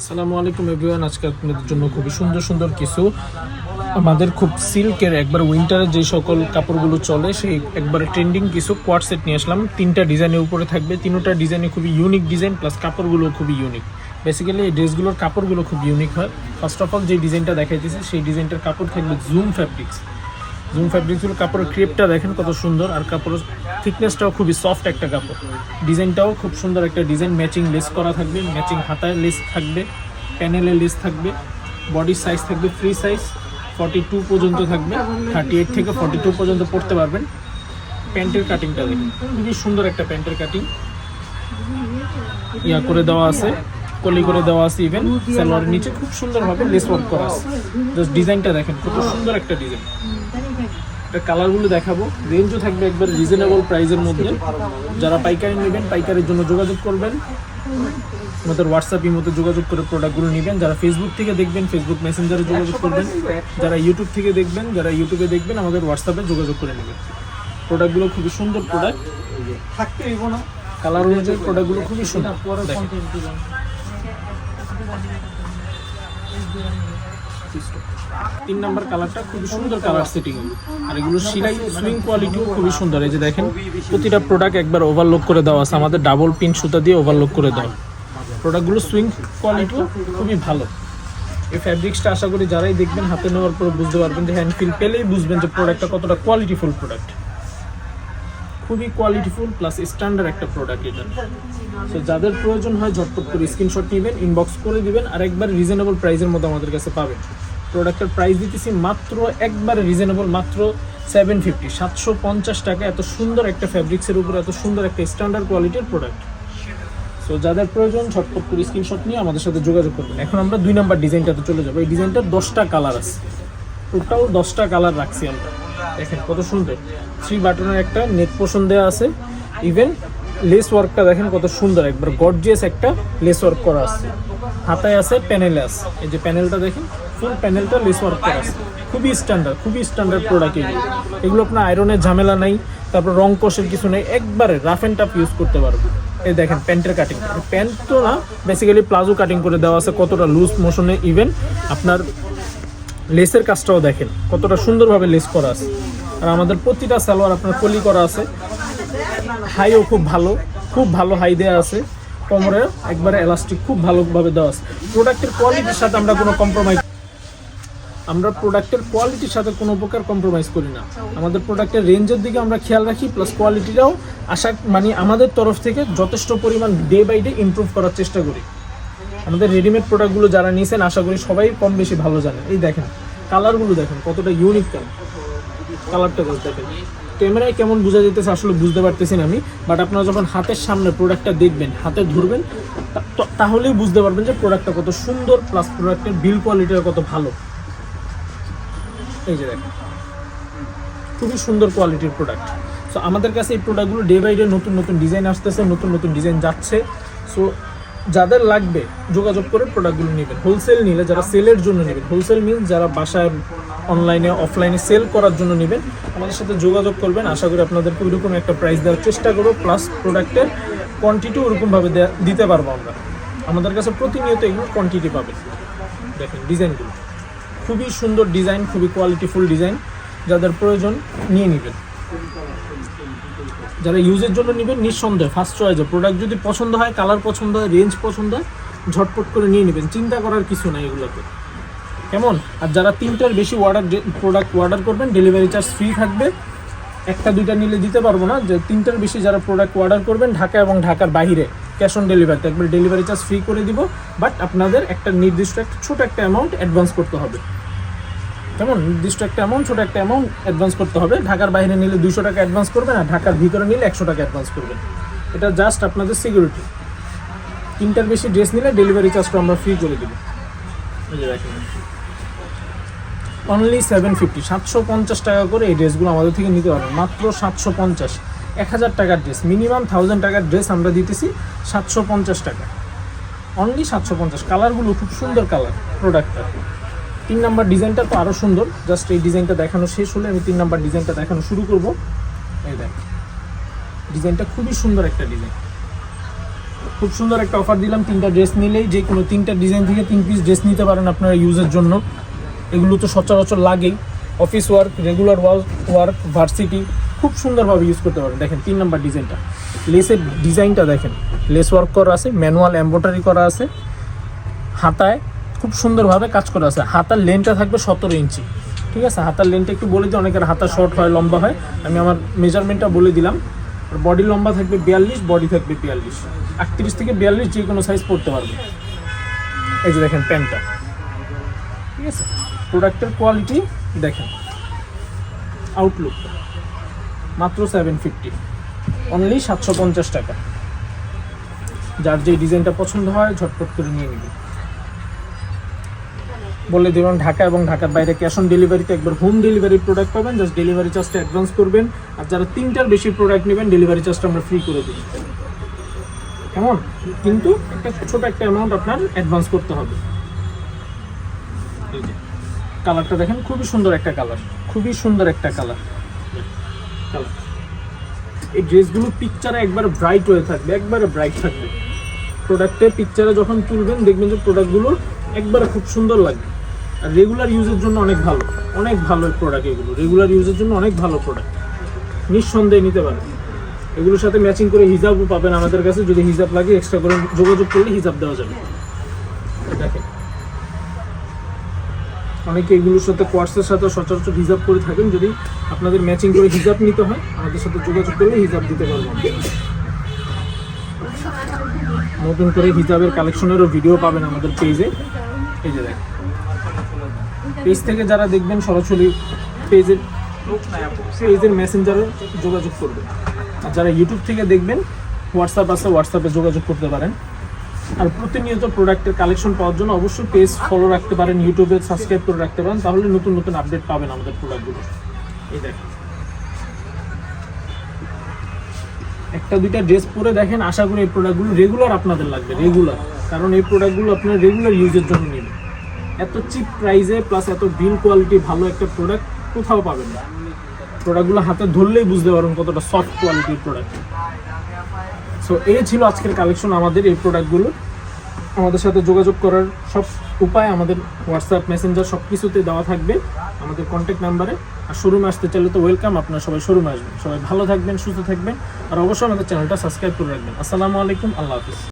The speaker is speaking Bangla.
আসসালামু আলাইকুম এভরিওয়ান, আজকে আপনাদের জন্য খুবই সুন্দর সুন্দর কিছু আমাদের খুব সিল্কের একবার উইন্টারের যে সকল কাপড়গুলো চলে, সেই একবার ট্রেন্ডিং কিছু কোয়ার সেট নিয়ে আসলাম। তিনটা ডিজাইনের উপরে থাকবে। তিনটা ডিজাইনে খুবই ইউনিক ডিজাইন প্লাস কাপড়গুলো খুবই ইউনিক বেসিক্যালি এই ড্রেসগুলোর কাপড়গুলো খুব ইউনিক হয়। ফার্স্ট অফ অল যে ডিজাইনটা দেখাইতেছে, সেই ডিজাইনটার কাপড় থাকবে জুম ফ্যাব্রিক্স জুম ফ্যাব্রিক্সগুলো কাপড়ের ক্রেপটা দেখেন কত সুন্দর। আর কাপড়ের থিকনেসটাও খুবই সফট একটা কাপড়। ডিজাইনটাও খুব সুন্দর একটা ডিজাইন ম্যাচিং লেস করা থাকবে ম্যাচিং হাতায় লেস থাকবে প্যানেলে লেস থাকবে বডির সাইজ থাকবে ফ্রি সাইজ ফর্টি টু পর্যন্ত থাকবে থার্টি এইট থেকে ফর্টি টু পর্যন্ত পড়তে পারবেন। প্যান্টের কাটিংটা দেখুন। খুবই সুন্দর একটা প্যান্টের কাটিং ইয়া করে দেওয়া আছে, কলি করে দেওয়া আছে ইভেন সালোয়ারের নিচে খুব সুন্দরভাবে লেস ওয়ার্ক করা আছে। জাস্ট ডিজাইনটা দেখেন, কত সুন্দর একটা ডিজাইন এটা কালারগুলো দেখাবো। রেঞ্জও থাকবে একবার রিজনেবল প্রাইসের মধ্যে। যারা পাইকারি নেবেন, পাইকারির জন্য যোগাযোগ করবেন। আমাদের হোয়াটসঅ্যাপ মতো যোগাযোগ করে প্রোডাক্টগুলো নেবেন। যারা ফেসবুক থেকে দেখবেন ফেসবুক মেসেঞ্জারে যোগাযোগ করবেন। যারা ইউটিউব থেকে দেখবেন, যারা ইউটিউবে দেখবেন, আমাদের হোয়াটসঅ্যাপে যোগাযোগ করে নেবেন। প্রোডাক্টগুলো খুবই সুন্দর প্রোডাক্ট থাকতে না। কালার অনুযায়ী প্রোডাক্টগুলো খুবই সুন্দর। তিন নাম্বার কালারটা খুবই সুন্দর কালার সেটিং আর এগুলো সিলাই সুইং কোয়ালিটিও খুবই সুন্দর। এই যে দেখেন, প্রতিটা প্রোডাক্ট একবার ওভারলোক করে দেওয়া আছে। আমাদের ডাবল পিন সুতা দিয়ে ওভারলোক করে দেওয়া। প্রোডাক্টগুলো সুইং কোয়ালিটিও খুবই ভালো। এই ফ্যাব্রিক্সটা আশা করি যারাই দেখবেন হাতে নেওয়ার পর বুঝতে পারবেন যে হ্যান্ড ফিল পেলেই বুঝবেন যে প্রোডাক্টটা কতটা কোয়ালিটিফুল প্রোডাক্ট খুবই কোয়ালিটিফুল প্লাস স্ট্যান্ডার্ড একটা প্রোডাক্ট এটা। সো যাদের প্রয়োজন হয় ঝটপট করে স্ক্রিনশট নেবেন ইনবক্স করে দিবেন আর একবার রিজনেবল প্রাইসের মধ্যে আমাদের কাছে পাবেন। প্রোডাক্টের প্রাইস দিতেছি মাত্র একবারে রিজনেবল মাত্র সেভেন ফিফটি সাতশো পঞ্চাশ টাকা। এত সুন্দর একটা ফ্যাব্রিক্সের উপর, এত সুন্দর একটা স্ট্যান্ডার্ড কোয়ালিটির প্রোডাক্ট সো যাদের প্রয়োজন ঝটপট করে স্ক্রিনশট নিয়ে আমাদের সাথে যোগাযোগ করবেন। এখন আমরা দুই নাম্বার ডিজাইনটাতে চলে যাব। এই ডিজাইনটার দশটা কালার আছে। টোটাল দশটা কালার রাখছি আমরা। দেখেন কত সুন্দর। থ্রি বাটনের একটা নেক পোষণ দেওয়া আছে। ইভেন লেস ওয়ার্কটা দেখেন কত সুন্দর, একবার গর্জিয়াস একটা লেস ওয়ার্ক করা আছে। হাতায় আছে প্যানেলে আছে। এই যে প্যানেলটা দেখেন ফুল প্যানেলটা লেস ওয়ার্ক করা আছে। খুবই স্ট্যান্ডার্ড খুবই স্ট্যান্ডার্ড প্রোডাক্ট এগুলো। এগুলো আপনার আয়রনের ঝামেলা নাই, তারপর রং কোষের কিছু নেই, একবারে রাফ অ্যান্ড টাফ ইউজ করতে পারব। এই দেখেন প্যান্টের কাটিং প্যান্ট তো না বেসিক্যালি প্লাজো কাটিং করে দেওয়া আছে, কতটা লুজ মোশনে ইভেন আপনার লেসের কাজটাও দেখেন, কতটা সুন্দরভাবে লেস করা আছে। আর আমাদের প্রতিটা সালোয়ার আপনার কলি করা আছে। হাইও খুব ভালো খুব ভালো হাই দেওয়া আছে। কোমরে একবারে এলাস্টিক খুব ভালোভাবে দেওয়া আছে। প্রোডাক্টের কোয়ালিটির সাথে আমরা কোনো কম্প্রোমাইজ আমরা প্রোডাক্টের কোয়ালিটির সাথে কোনো প্রকার কম্প্রোমাইজ করি না। আমাদের প্রোডাক্টের রেঞ্জের দিকে আমরা খেয়াল রাখি প্লাস কোয়ালিটিটাও আশা মানে আমাদের তরফ থেকে যথেষ্ট পরিমাণ ডে বাই ডে ইমপ্রুভ করার চেষ্টা করি। আমাদের রেডিমেড প্রোডাক্টগুলো যারা নিয়েছেন আশা করি সবাই কম বেশি ভালো জানেন। এই দেখেন কালারগুলো দেখেন, কতটা ইউনিক কালার কালারটা জাস্ট দেখেন ক্যামেরায় কেমন বোঝা যেতেছে আসলে বুঝতে পারতেছি না আমি বাট আপনারা যখন হাতের সামনে প্রোডাক্টটা দেখবেন, হাতে ধরবেন তাহলেই বুঝতে পারবেন যে প্রোডাক্টটা কত সুন্দর প্লাস প্রোডাক্টের বিল কোয়ালিটিটা কত ভালো। এই যে দেখেন, খুবই সুন্দর কোয়ালিটির প্রোডাক্ট সো আমাদের কাছে এই প্রোডাক্টগুলো ডে বাই ডে নতুন নতুন ডিজাইন আসতেছে, নতুন নতুন ডিজাইন যাচ্ছে। সো যাদের লাগবে যোগাযোগ করে প্রোডাক্টগুলো নেবেন। হোলসেল নিলে যারা সেলের জন্য নেবেন। হোলসেল মিল যারা বাসায় অনলাইনে অফলাইনে সেল করার জন্য নেবেন, আমাদের সাথে যোগাযোগ করবেন। আশা করি আপনাদেরকে ওইরকম একটা প্রাইস দেওয়ার চেষ্টা করব। প্লাস প্রোডাক্টের কোয়ান্টিটিও ওরকমভাবে দিতে পারব আমরা। আমাদের কাছে প্রতিনিয়ত এগুলো কোয়ান্টিটি পাবেন। দেখেন ডিজাইনগুলো খুবই সুন্দর ডিজাইন খুবই কোয়ালিটিফুল ডিজাইন যাদের প্রয়োজন, নিয়ে নেবেন। যারা ইউজের জন্য নেবেন নিঃসন্দেহে ফার্স্ট চয়েসে প্রোডাক্ট যদি পছন্দ হয় কালার পছন্দ হয় রেঞ্জ পছন্দ হয়, ঝটপট করে নিয়ে নেবেন। চিন্তা করার কিছু নাই এগুলোতে। কেমন? আর যারা তিনটার বেশি অর্ডার প্রোডাক্ট অর্ডার করবেন ডেলিভারি চার্জ ফ্রি থাকবে। একটা, দুইটা নিলে দিতে পারব না। যে তিনটার বেশি যারা প্রোডাক্ট অর্ডার করবেন, ঢাকা এবং ঢাকার বাইরে ক্যাশ অন ডেলিভারিতে একবার ডেলিভারি চার্জ ফ্রি করে দিব। বাট আপনাদের একটা নির্দিষ্ট, একটা ছোট একটা অ্যামাউন্ট অ্যাডভান্স করতে হবে। কেমন নির্দিষ্ট একটা অ্যামাউন্ট ছোট একটা অ্যামাউন্ট অ্যাডভান্স করতে হবে। ঢাকার বাইরে নিলে দুশো টাকা অ্যাডভান্স করবেন আর ঢাকার ভিতরে নিলে একশো টাকা অ্যাডভান্স করবেন এটা জাস্ট আপনাদের সিকিউরিটি তিনটার বেশি ড্রেস নিলে ডেলিভারি চার্জটা আমরা ফ্রি করে দেবো। অনলি সেভেন ফিফটি সাতশো পঞ্চাশ টাকা করে এই ড্রেসগুলো আমাদের থেকে নিতে পারবেন মাত্র সাতশো পঞ্চাশ। এক হাজার টাকার ড্রেস মিনিমাম থাউজেন্ড টাকার ড্রেস আমরা দিতেছি সাতশো পঞ্চাশ টাকা। অনলি সাতশো পঞ্চাশ। কালারগুলো খুব সুন্দর কালার প্রোডাক্টটা তিন নাম্বার ডিজাইনটা তো আরও সুন্দর। জাস্ট এই ডিজাইনটা দেখানো শেষ হলে আমি তিন নাম্বার ডিজাইনটা দেখানো শুরু করব। এই দেখ, ডিজাইনটা খুবই সুন্দর একটা ডিজাইন। খুব সুন্দর একটা অফার দিলাম, তিনটা ড্রেস নিলেই যে কোনো তিনটা ডিজাইন থেকে তিন পিস ড্রেস নিতে পারেন আপনারা ইউজের জন্য। এগুলো তো সচরাচর লাগেই। Office work regular work work varsity খুব সুন্দরভাবে ইউজ করতে পারেন। দেখেন, তিন নাম্বার ডিজাইনটা। লেসের ডিজাইনটা দেখেন। লেস ওয়ার্ক করা আছে ম্যানুয়াল এম্ব্রয়ডারি করা আছে। হাতায় খুব সুন্দরভাবে কাজ করা আছে। হাতার লেনটা থাকবে সতেরো ইঞ্চি। ঠিক আছে? হাতার লেনটা একটু বলে দিই, অনেকের হাতা শর্ট হয়, লম্বা হয়। আমি আমার মেজারমেন্টটা বলে দিলাম। বডি লম্বা থাকবে বিয়াল্লিশ বডি থাকবে বিয়াল্লিশ। আটত্রিশ থেকে বিয়াল্লিশ যে কোনো সাইজ পড়তে পারবে। এই যে দেখেন প্যান্টটা ঠিক আছে? প্রোডাক্টের কোয়ালিটি দেখেন। আউটলুক মাত্র সেভেন ফিফটি অনলি সাতশো পঞ্চাশ টাকা। যার যে ডিজাইনটা পছন্দ হয়, ঝটপট করে নিয়ে নিবে। বলে দেবেন ঢাকা এবং ঢাকার বাইরে ক্যাশ অন ডেলিভারিতে একবার হোম ডেলিভারি প্রোডাক্ট পাবেন জাস্ট ডেলিভারি চার্জটা অ্যাডভান্স করবেন, আর যারা তিনটার বেশি প্রোডাক্ট নেবেন ডেলিভারি চার্জটা আমরা ফ্রি করে দিই কেমন? কিন্তু একটা ছোট একটা অ্যামাউন্ট আপনার অ্যাডভান্স করতে হবে। কালারটা দেখেন, খুবই সুন্দর একটা কালার খুবই সুন্দর একটা কালার এই ড্রেসগুলো পিকচারে একবার ব্রাইট হয়ে থাকবে, একবারে ব্রাইট থাকবে। প্রোডাক্টে পিকচারে যখন তুলবেন, দেখবেন যে প্রোডাক্টগুলো একবারে খুব সুন্দর লাগবে। আর রেগুলার ইউজের জন্য অনেক ভালো। অনেক ভালো প্রোডাক্ট এগুলো। রেগুলার ইউজের জন্য অনেক ভালো প্রোডাক্ট নিঃসন্দেহে নিতে পারেন। এগুলোর সাথে ম্যাচিং করে হিজাবও পাবেন আমাদের কাছে। যদি হিজাব লাগে এক্সট্রা করে যোগাযোগ করলে হিজাব দেওয়া যাবে। দেখেন। অনেকে এগুলোর সাথে কোয়ার্সের সাথে সচরাচর হিজাব করে থাকেন। যদি আপনাদের ম্যাচিং করে হিজাব নিতে হয়, আমাদের সাথে যোগাযোগ করলে হিজাব দিতে পারব আমরা। নতুন করে হিজাবের কালেকশনেরও ভিডিও পাবেন আমাদের পেজে এই যে দেখেন। পেজ থেকে যারা দেখবেন সরাসরি পেজের পেজের মেসেঞ্জারে যোগাযোগ করবেন আর যারা ইউটিউব থেকে দেখবেন হোয়াটসঅ্যাপ আছে হোয়াটসঅ্যাপে যোগাযোগ করতে পারেন। আর প্রতিনিয়ত প্রোডাক্টের কালেকশন পাওয়ার জন্য অবশ্যই পেজ ফলো রাখতে পারেন ইউটিউবে সাবস্ক্রাইব করে রাখতে পারেন, তাহলে নতুন নতুন আপডেট পাবেন আমাদের প্রোডাক্টগুলো এই দেখেন। একটা দুইটা ড্রেস পরে দেখেন, আশা করি এই প্রোডাক্টগুলো রেগুলার আপনাদের লাগবে রেগুলার কারণ এই প্রোডাক্টগুলো আপনার রেগুলার ইউজের জন্য এত চিপ প্রাইসে প্লাস এত বিল কোয়ালিটি ভালো একটা প্রোডাক্ট কোথাও পাবেন না। প্রোডাক্টগুলো হাতে ধরলেই বুঝতে পারবেন কতটা সফট কোয়ালিটির প্রোডাক্ট সো এই ছিল আজকের কালেকশন আমাদের এই প্রোডাক্টগুলো আমাদের সাথে যোগাযোগ করার সব উপায় আমাদের হোয়াটসঅ্যাপ মেসেঞ্জার সব কিছুতে দেওয়া থাকবে আমাদের কন্ট্যাক্ট নাম্বারে আর শোরুমে আসতে চাইলে তো ওয়েলকাম আপনারা সবাই শোরুমে আসবেন। সবাই ভালো থাকবেন, সুস্থ থাকবেন। আর অবশ্যই আমাদের চ্যানেলটা সাবস্ক্রাইব করে রাখবেন। আসসালামু আলাইকুম, আল্লাহ হাফিজ।